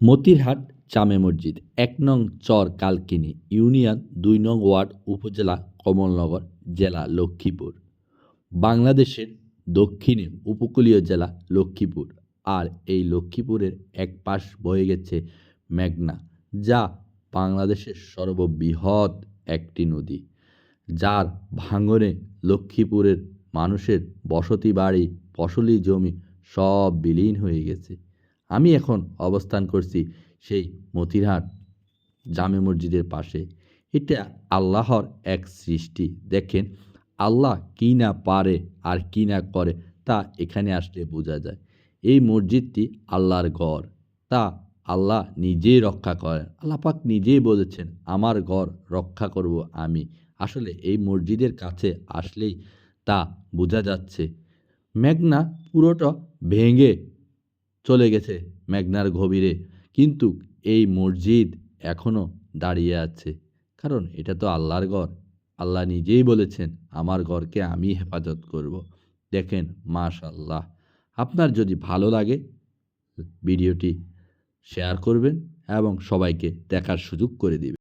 মতিরহাট জামে মসজিদ, এক নং চর কালকিনি ইউনিয়ন, দুই নং ওয়ার্ড, উপজেলা, কমলনগর জেলা, লক্ষ্মীপুর। বাংলাদেশের দক্ষিণে উপকূলীয় জেলা, লক্ষ্মীপুর। আর এই লক্ষ্মীপুরের এক পাশ বয়ে গেছে মেঘনা, যা বাংলাদেশের সর্ববৃহৎ একটি নদী। যার ভাঙনে লক্ষ্মীপুরের মানুষের বসতি বাড়ি, ফসলি জমি সব বিলীন হয়ে গেছে। আমি এখন অবস্থান করছি সেই মতিরহাট জামে মসজিদের পাশে। এটা আল্লাহর এক সৃষ্টি। দেখেন, আল্লাহ কী না পারে আর কী না করে তা এখানে আসলে বোঝা যায়। এই মসজিদটি আল্লাহর ঘর। তা আল্লাহ নিজেই রক্ষা করেন। আল্লাহ পাক নিজেই বলেছেন, আমার ঘর রক্ষা করব আমি। আসলে এই মসজিদের কাছে আসলেই তা বোঝা যাচ্ছে। মেঘনা পুরোটা ভেঙে চলে গেছে মেঘনার গভীরে। কিন্তু এই মসজিদ এখনও দাঁড়িয়ে আছে। কারণ এটা তো আল্লাহর ঘর। আল্লাহ নিজেই বলেছেন, আমার ঘরকে আমি হেফাজত করব। দেখেন মাশাল্লাহ আপনার যদি ভালো লাগে, ভিডিওটি শেয়ার করবেন এবং সবাইকে দেখার সুযোগ করে দিবেন।